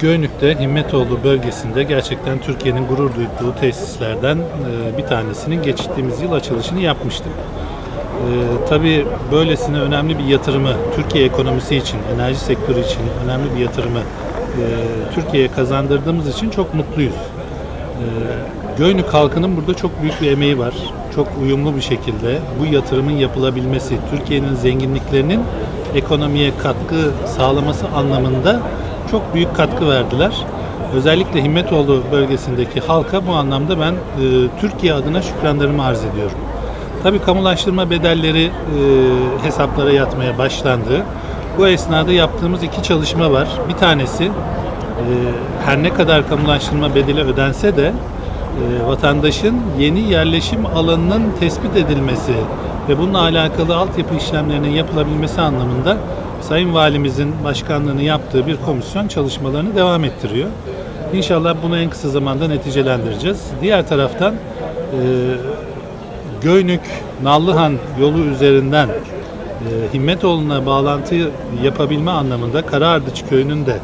Göynük'te Himmetoğlu bölgesinde gerçekten Türkiye'nin gurur duyduğu tesislerden e, bir tanesinin geçtiğimiz yıl açılışını yapmıştık. E, tabii böylesine önemli bir yatırımı Türkiye ekonomisi için, enerji sektörü için önemli bir yatırımı e, Türkiye'ye kazandırdığımız için çok mutluyuz. E, Göynük halkının burada çok büyük bir emeği var. Çok uyumlu bir şekilde bu yatırımın yapılabilmesi, Türkiye'nin zenginliklerinin ekonomiye katkı sağlaması anlamında çok büyük katkı verdiler. Özellikle Himmetoğlu bölgesindeki halka bu anlamda ben e, Türkiye adına şükranlarımı arz ediyorum. Tabii kamulaştırma bedelleri e, hesaplara yatmaya başlandı. Bu esnada yaptığımız iki çalışma var. Bir tanesi e, her ne kadar kamulaştırma bedeli ödense de e, vatandaşın yeni yerleşim alanının tespit edilmesi ve bununla alakalı altyapı işlemlerinin yapılabilmesi anlamında Sayın Valimizin başkanlığını yaptığı bir komisyon çalışmalarını devam ettiriyor. İnşallah bunu en kısa zamanda neticelendireceğiz. Diğer taraftan e, Göynük Nallıhan yolu üzerinden e, Himmetoğlu'na bağlantı yapabilme anlamında Karaardıç köyünün de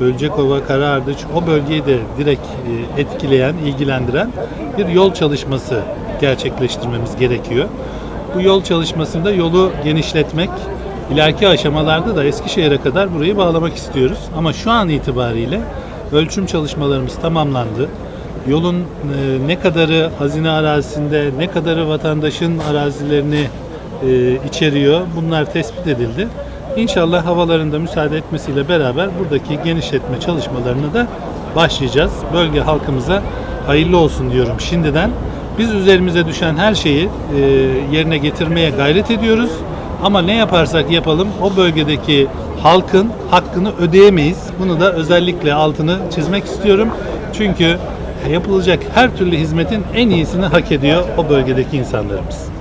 Bölcekova, Karaardıç o bölgeyi de direkt e, etkileyen, ilgilendiren bir yol çalışması gerçekleştirmemiz gerekiyor. Bu yol çalışmasında yolu genişletmek, ileriki aşamalarda da Eskişehir'e kadar burayı bağlamak istiyoruz. Ama şu an itibariyle ölçüm çalışmalarımız tamamlandı. Yolun e, ne kadarı hazine arazisinde, ne kadarı vatandaşın arazilerini e, içeriyor bunlar tespit edildi. İnşallah havalarında müsaade etmesiyle beraber buradaki genişletme çalışmalarına da başlayacağız. Bölge halkımıza hayırlı olsun diyorum şimdiden. Biz üzerimize düşen her şeyi e, yerine getirmeye gayret ediyoruz. Ama ne yaparsak yapalım o bölgedeki halkın hakkını ödeyemeyiz. Bunu da özellikle altını çizmek istiyorum. Çünkü yapılacak her türlü hizmetin en iyisini hak ediyor o bölgedeki insanlarımız.